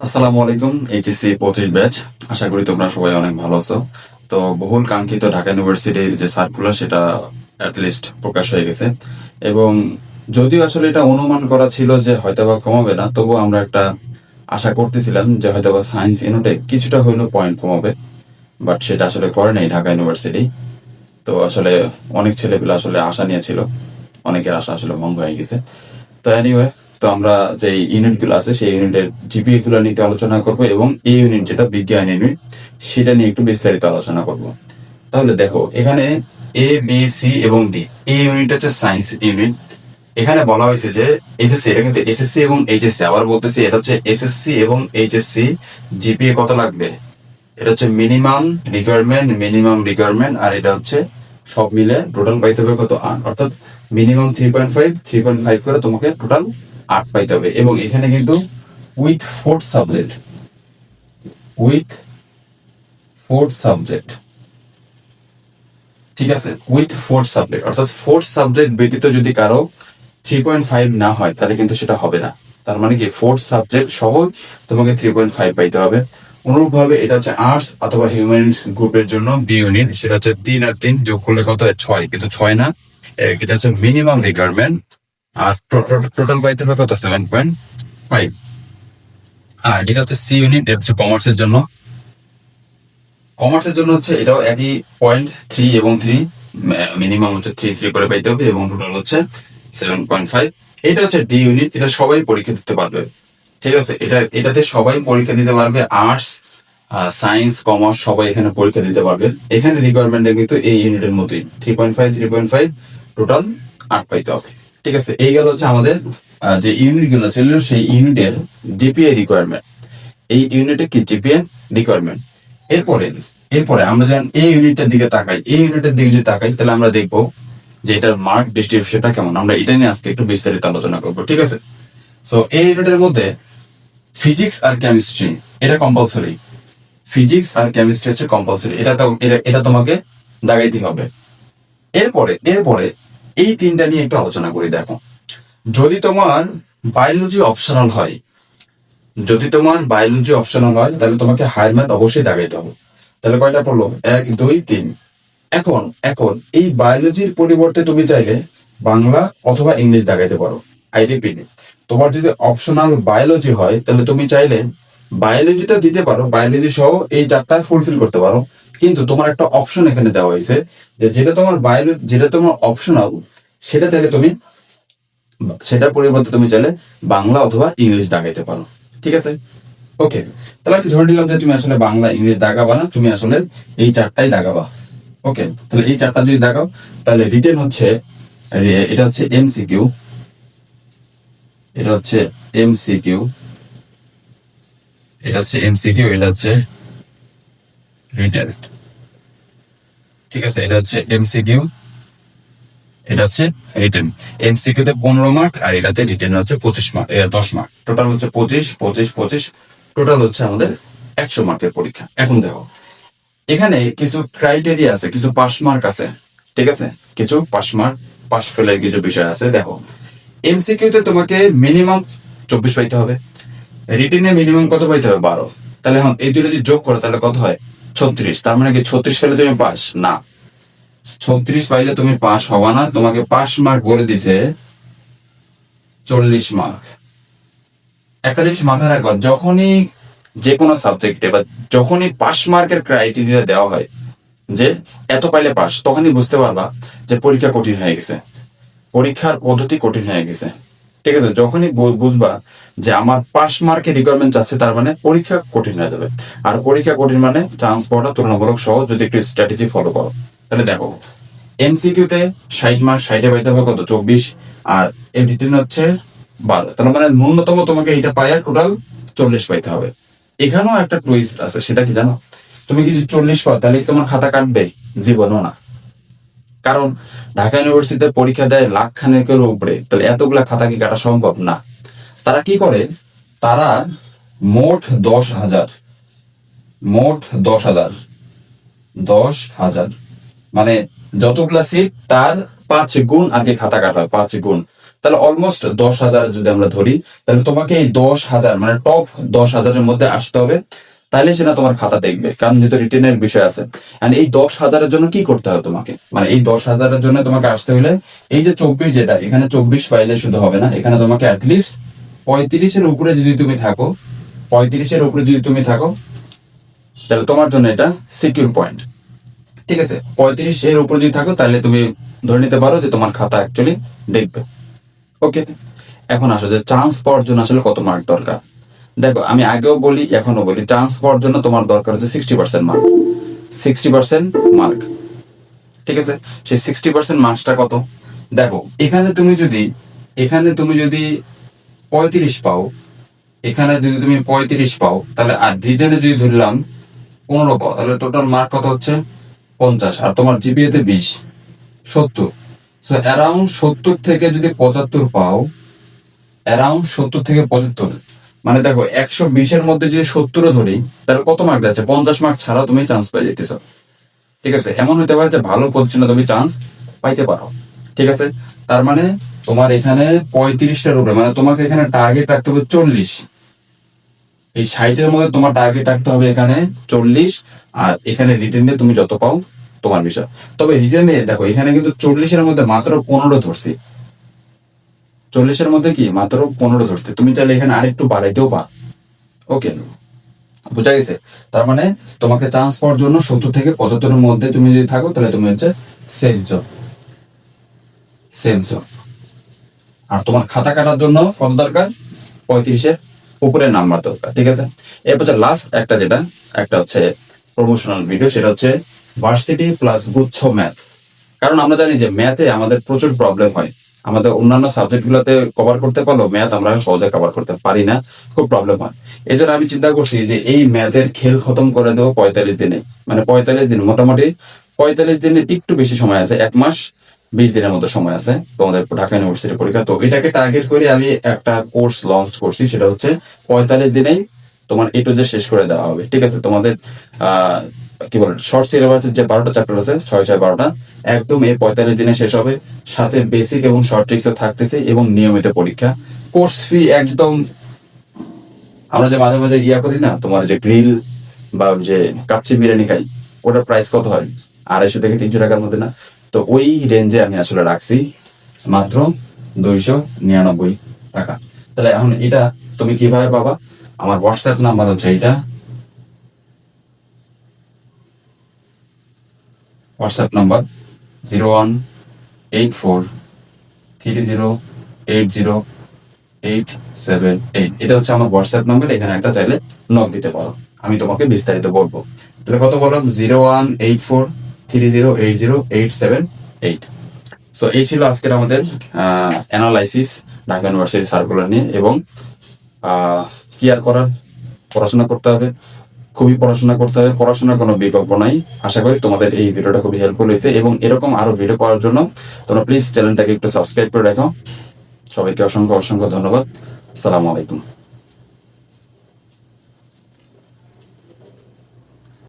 আসসালামু আলাইকুম এইচএসসি পঁচিশ ব্যাচ। আশা করি তোমরা সবাই অনেক ভালো আছো। তো বহুল কাঙ্ক্ষিত ঢাকা ইউনিভার্সিটির যে সার্কুলার সেটা অ্যাটলিস্ট প্রকাশ হয়ে গেছে। এবং যদিও আসলে এটা অনুমান করা ছিল যে হয়তোবা কমাবে না, তবু আমরা একটা আশা করতেছিলাম যে হয়তোবা সায়েন্স ইউনিটে কিছুটা হইলেও পয়েন্ট কমাবে। বাট সেটা আসলে করে নাই ঢাকা ইউনিভার্সিটি। তো আসলে অনেক ছেলেগুলো আসলে আশা নিয়েছিল। অনেকের আশা আসলে ভঙ্গ হয়ে গেছে। তো এনিওয়ে তো আমরা যে ইউনিটগুলো আছে, সেই ইউনিটের জিপিএ গুলো নিতে আলোচনা করব এবং এই ইউনিট যেটা বিজ্ঞান ইউনিট সেটা নিয়ে একটু বিস্তারিত আলোচনা করব। তাহলে দেখো, এখানে এ বি সি এবং ডি এই ইউনিট হচ্ছে সায়েন্স ইউনিট এখানে বলা হয়েছে যে এসএসসি এটা কিন্তু এসএসসি এবং এইচএসসি আবার বলতেছি এটা হচ্ছে এসএসসি এবং এইচএসসি জিপিএ কত লাগবে? এটা হচ্ছে মিনিমাম রিকোয়ারমেন্ট মিনিমাম রিকোয়ারমেন্ট আর এটা হচ্ছে সব মিলে টোটাল পাইতে হবে কত? অর্থাৎ minimum three point five three point five করে তোমাকে টোটাল আট পাইতে হবে। এবং এখানে কিন্তু with fourth subject with fourth subject ঠিক আছে? উইথ ফোর্থ সাবজেক্ট অর্থাৎ ফোর্থ সাবজেক্ট ব্যতীত যদি কারও থ্রি পয়েন্ট ফাইভ না হয়, তাহলে কিন্তু সেটা হবে না। তার মানে কি? ফোর্থ সাবজেক্ট সহ তোমাকে থ্রি পয়েন্ট ফাইভ পাইতে হবে। অনুরূপভাবে এটা হচ্ছে আর্টস অথবা হিউম্যানিটিস গ্রুপের জন্য বি ইউনিট সেটা হচ্ছে তিন আর তিন যোগ করলে কত? ছয়। কিন্তু ছয় না। এটা হচ্ছে মিনিমাম রিকোয়ারমেন্ট আর টোটাল পাইতে হবে কত সেভেন পয়েন্ট ফাইভ আর এটা হচ্ছে সি ইউনিট এটা হচ্ছে কমার্সের জন্য। কমার্সের জন্য হচ্ছে এটাও একই পয়েন্ট থ্রি এবং থ্রি মিনিমাম হচ্ছে থ্রি থ্রি করে পাইতে হবে এবং টোটাল হচ্ছে সেভেন পয়েন্ট ফাইভ এটা হচ্ছে ডি ইউনিট এটা সবাই পরীক্ষা দিতে পারবে। ঠিক আছে? এটা, এটাতে সবাই পরীক্ষা দিতে পারবে। আর্টস সায়েন্স কমার্স সবাই এখানে পরীক্ষা দিতে পারবে। এখানে রিকোয়ারমেন্ট কিন্তু এই ইউনিটের মতোই। Three point five three point five total আট পাইতে হবে। ঠিক আছে, এই গেল হচ্ছে আমাদের যে ইউনিটগুলো ছিল, সেই ইউনিটের জিপিএ রিকোয়ারমেন্ট এই ইউনিটে কি জিপিএ রিকোয়ারমেন্ট এরপরে এরপরে আমরা যখন এই ইউনিটের দিকে তাকাই, এই ইউনিটের দিকে যদি তাকাই, তাহলে আমরা দেখব যে এটার মার্ক ডিস্ট্রিবিউশনটা কেমন। আমরা এটা নিয়ে আজকে একটু বিস্তারিত আলোচনা করব, ঠিক আছে? সো এই ইউনিটের মধ্যে ফিজিক্স আর কেমিস্ট্রি এটা কম্পালসরি ফিজিক্স আর কেমিস্ট্রি হচ্ছে কম্পালসরি এটা- এটা তোমাকে দাগাইতে হবে। এরপরে এরপরে এই তিনটা নিয়ে একটু আলোচনা করি, দেখো। যদি তোমার বায়োলজি অপশনাল হয়, যদি তোমার বায়োলজি অপশনাল হয়, তাহলে তোমাকে হায়ার ম্যাথ অবশ্যই দাগাইতে হবে। তাহলে কয়টা পড়ল? এক, দুই, তিন। এখন এখন, এই বায়োলজির পরিবর্তে তুমি চাইলে বাংলা অথবা ইংলিশ দাগাইতে পারো। আই তোমার যদি অপশনাল বায়োলজি হয়, তাহলে তুমি চাইলে বায়োলজিটা দিতে পারো। বায়োলজি সহ এই চারটা ফুলফিল করতে পারো। কিন্তু তোমার একটা অপশন এখানে দেওয়া হয়েছে যে যেটা তোমার বাইরে, যেটা তোমার অপশনাল সেটা চাইলে তুমি, সেটার পরিবর্তে তুমি চাইলে বাংলা অথবা ইংলিশ দাগাইতে পারো। ঠিক আছে? ওকে তাহলে আমি ধরে নিলাম যে তুমি আসলে বাংলা, ইংলিশ দাগাবা না, তুমি আসলে এই চারটাই দাগাবা। ওকে তাহলে এই চারটা যদি দাগাও, তাহলে রিটেন হচ্ছে এটা হচ্ছে এমসিকিউ এটা হচ্ছে এমসিকিউ এটা হচ্ছে এমসিকিউ এটা হচ্ছে রিটেন ঠিক আছে, এটা হচ্ছে এমসিকিউ এটা হচ্ছে রিটেন এমসিকিউ তে পনেরো মার্ক আর এটাতে রিটেন হচ্ছে পঁচিশ মার্ক দশ মার্ক টোটাল হচ্ছে পঁচিশ পঁচিশ পঁচিশ। টোটাল হচ্ছে আমাদের একশো মার্কের পরীক্ষা। এখন দেখো, এখানে কিছু ক্রাইটেরিয়া আছে, কিছু পাস মার্ক আছে, ঠিক আছে? কিছু পাস মার্ক পাস ফেলের কিছু বিষয় আছে। দেখো এমসিকিউ তে তোমাকে মিনিমাম চব্বিশ পাইতে হবে রিটেনে মিনিমাম কত পাইতে হবে? বারো। তাহলে এখন এই দুটো যদি যোগ করো, তাহলে কত হয়? ছত্রিশ। তার মানে কি ছত্রিশ পেলে তুমি পাস? না। ছত্রিশ পাইলে তুমি পাস হবা না। তোমাকে পাস মার্ক বলে দিছে চল্লিশ মার্ক একটা জিনিস মাথায় রাখবা, যখনই যে কোনো সাবজেক্টে বা যখনই পাস মার্কের ক্রাইটেরিয়া দেওয়া হয়, যে এত পাইলে পাস, তখনই বুঝতে পারবা যে পরীক্ষা কঠিন হয়ে গেছে। পরীক্ষার পদ্ধতি কঠিন হয়ে গেছে। ঠিক আছে, যখনই বুঝবা যে আমার পাস মার্কের রিকোয়ারমেন্ট চাচ্ছে তার মানে পরীক্ষা কঠিন হয়ে যাবে। আর পরীক্ষা কঠিন মানে চান্স পাওয়াটা তুলনামূলক সহজ, যদি একটু স্ট্র্যাটেজি ফলো করো। তাহলে দেখো এমসিকিউ তে ষাট মার্ক ষাটে পাইতে হবে কত? চব্বিশ। আর রিটেন হচ্ছে বারো। তার মানে ন্যূনতম তোমাকে এটা পাইয়া টোটাল চল্লিশ পাইতে হবে। এখানেও একটা টুইস্ট আছে, সেটা কি জানো? তুমি যদি চল্লিশ পাও, তাহলে তোমার খাতা কাটবে? জীবনও না। কারণ ঢাকা ইউনিভার্সিটিতে পরীক্ষা দেয় লাখ খানেকের উপরে। তাহলে এতগুলা খাতা কি কাটা সম্ভব? না। তারা কি করে? তারা মোট দশ হাজার। মোট দশ হাজার। দশ হাজার। মানে যতগুলা সিট তার পাঁচ গুণ আগে খাতা কাটা পাঁচ গুণ। তাহলে অলমোস্ট দশ হাজার যদি আমরা ধরি, তাহলে তোমাকে এই দশ হাজার মানে টপ দশ হাজারের মধ্যে আসতে হবে। তাহলে সেটা তোমার খাতা দেখবে, কারণ যেহেতু রিটেনের বিষয় আছে। এই দশ হাজারের জন্য কি করতে হবে তোমাকে? মানে এই দশ হাজারের জন্য তোমাকে আসতে হলে এই যে চব্বিশ যেটা, এখানে চব্বিশ পাইলে শুধু হবে না, এখানে তোমাকে অ্যাটলিস্ট পঁয়ত্রিশের উপরে যদি তুমি থাকো, পঁয়ত্রিশের উপরে যদি তুমি থাকো, তাহলে তোমার জন্য এটা সিকিউর পয়েন্ট ঠিক আছে? পঁয়ত্রিশ এর উপরে যদি থাকো তাহলে তুমি ধরে নিতে পারো যে তোমার খাতা অ্যাকচুয়ালি দেখবে। ওকে এখন আসো যে চান্স পাওয়ার জন্য আসলে কত মার্ক দরকার? দেখো, আমি আগেও বলি এখনও বলি চান্স পাওয়ার জন্য তোমার দরকার হচ্ছে sixty percent mark sixty percent mark ঠিক আছে? সেই সিক্সটি পার্সেন্ট মার্কসটা কত? দেখো, এখানে তুমি যদি, এখানে তুমি যদি পঁয়ত্রিশ পাও, এখানে যদি তুমি পঁয়ত্রিশ পাও, তাহলে আর রিটেনে যদি ধরলাম পনেরো পাও, তাহলে টোটাল মার্ক কত হচ্ছে? পঞ্চাশ। আর তোমার জিপিএ তে বিশ। সত্তর। সো অ্যারাউন্ড সত্তর থেকে যদি পঁচাত্তর পাও অ্যারাউন্ড সত্তর থেকে পঁচাত্তর মানে দেখো, একশো বিশের মধ্যে যদি সত্তরও ধরি, তাহলে কত মার্ক যাচ্ছে? পঞ্চাশ মার্ক ছাড়াও তুমি চান্স পেয়ে যেতেছ। ঠিক আছে? এমন হতে পারে যে ভালো পজিশনে তুমি চান্স পাইতে পারো। ঠিক আছে? তার মানে তোমার এখানে পঁয়ত্রিশটার উপরে মানে তোমাকে এখানে টার্গেট রাখতে হবে চল্লিশ। এই ষাটের মধ্যে তোমার টার্গেট রাখতে হবে এখানে চল্লিশ। আর এখানে রিটেনে তুমি যত পাও তোমার বিষয়। তবে রিটেনে দেখো, এখানে কিন্তু চল্লিশের মধ্যে মাত্র পনেরো ধরছি। চল্লিশের মধ্যে কি? মাত্র পনেরো ধরছে। তুমি তাহলে এখানে আরেকটু বাড়াইতেও পা ওকে, বুঝা গেছে? তার মানে তোমাকে চান্স পাওয়ার জন্য সত্তর থেকে পঁচাত্তরের মধ্যে তুমি যদি থাকো, তাহলে তুমি হচ্ছে সেফ জোন আর তোমার খাতা কাটার জন্য কত দরকার? পঁয়ত্রিশের উপরে নাম্বার দরকার, ঠিক আছে? এরপর লাস্ট একটা যেটা, একটা হচ্ছে প্রমোশনাল ভিডিও সেটা হচ্ছে ভার্সিটি প্লাস গুচ্ছ ম্যাথ কারণ আমরা জানি যে ম্যাথে আমাদের প্রচুর প্রবলেম হয়। আমাদের অন্যান্য সাবজেক্ট গুলোতে কভার করতে পারলেও ম্যাথ আমরা সহজে কভার করতে পারি না, খুব প্রবলেম হয়। এই জন্য আমি চিন্তা করছি যে এই ম্যাথের খেল খতম করে দেবো পঁয়তাল্লিশ দিনে। মানে পঁয়তাল্লিশ দিন, মোটামুটি পঁয়তাল্লিশ দিনের একটু বেশি সময় আছে, এক মাস বিশ দিনের মতো সময় আছে তোমাদের ঢাকা ইউনিভার্সিটির পরীক্ষা। তো এটাকে টার্গেট করে আমি একটা কোর্স লঞ্চ করছি, সেটা হচ্ছে পঁয়তাল্লিশ দিনেই তোমার এটু যে শেষ করে দেওয়া হবে। ঠিক আছে, তোমাদের কি বলে শর্ট সিলেবাসের যে বারোটা চ্যাপ্টার আছে, ছয় ছয়, বারোটা, একদম এই পঁয়তাল্লিশ দিনে শেষ হবে। সাথে বেসিক এবং শর্ট ট্রিক্সও থাকতেছে এবং নিয়মিত পরীক্ষা। কোর্স ফি একদম, আমরা যে মাঝে মাঝে ইয়া করি না, তোমার যে গ্রিল বা যে কাচ্চি বিরিয়ানি খাই, ওটার প্রাইস কত হয়? আড়াইশো থেকে তিনশো টাকার মধ্যে না? তো ওই রেঞ্জে আমি আসলে রাখছি মাত্র দুইশো নিরানব্বই টাকা। তাহলে এখন এটা তুমি কীভাবে পাবা? আমার হোয়াটসঅ্যাপ নাম্বার হচ্ছে এটা WhatsApp number zero one eight four three zero eight zero eight seven eight এটা হচ্ছে আমার হোয়াটসঅ্যাপ নাম্বার এখানে একটা চাইলে নক দিতে পারো। আমি তোমাকে বিস্তারিত বলব। তাহলে কত বললাম? Zero one eight four three zero eight zero eight seven eight so এই ছিল আজকের আমাদের অ্যানালাইসিস ঢাকা ইউনিভার্সিটি সার্কুলার নিয়ে এবং কি আর করার? পড়াশোনা করতে হবে। খুবই পড়াশোনা করতে হবে, পড়াশোনার কোনো বিকল্প নাই। আশা করি তোমাদের এই ভিডিওটা খুবই হেল্পফুল হয়েছে এবং এরকম আরও ভিডিও পাওয়ার জন্য তোমরা প্লিজ চ্যানেলটাকে একটু সাবস্ক্রাইব করে রাখো। সবাইকে অসংখ্য অসংখ্য ধন্যবাদ। সালামু আলাইকুম।